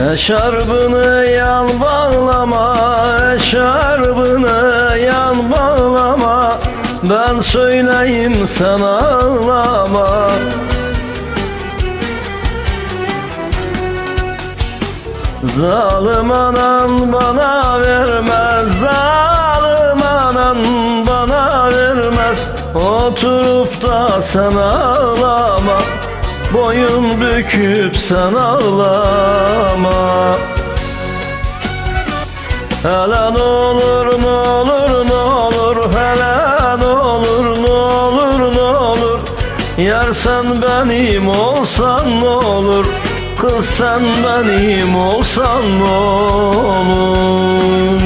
Eşarbını yan bağlama, eşarbını yan bağlama Ben söyleyeyim sen ağlama. Zalim anan bana vermez Zalim anan bana vermez. Oturup da ağlama Boyun büküp sen ağlama. Hele olur ne olur ne olur? Hele olur ne olur ne olur? Yar sen benim olsan ne olur? Kız sen benim olsan ne olur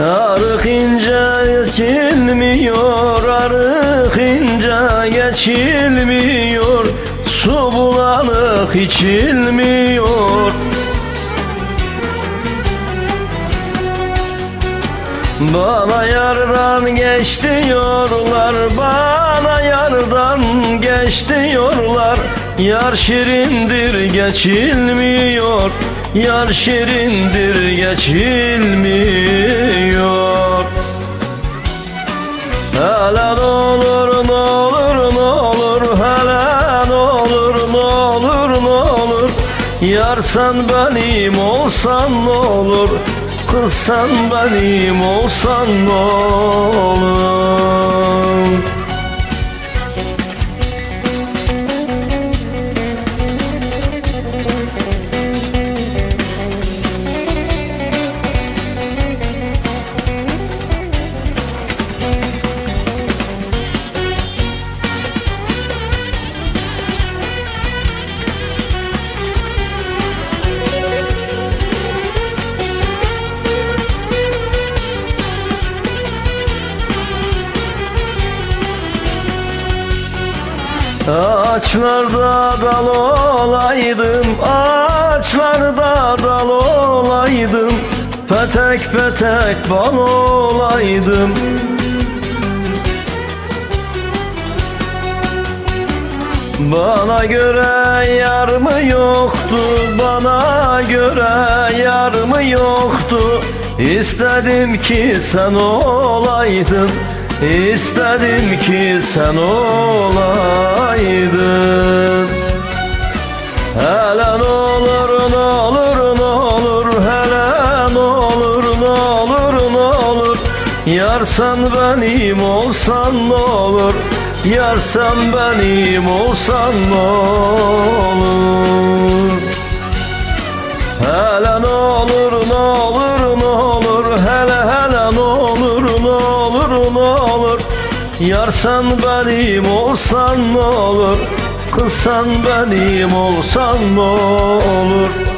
Arık ince geçilmiyor, arık ince geçilmiyor Su bulanık içilmiyor. Bana yardan geç diyorlar, bana yardan geç diyorlar. Yar şirindir geçilmiyor, yar şirindir geçilmiyor Yar sen benim olsan ne olur? Kız sen benim olsan ne olur Ağaçlarda dal olaydım, ağaçlarda dal olaydım. Petek petek bal olaydım. Bana göre yar mı yoktu, bana göre yar mı yoktu? İstedim ki sen olaydın İstedim ki sen olaydın ne olur. Yar sen benim olsan ne olur. Yar sen benim olsan ne olur. Hele ne olur ne olur ne olur. Hele hele ne olur ne olur ne olur. Yar sen benim olsan ne olur. Kız sen benim olsan ne olur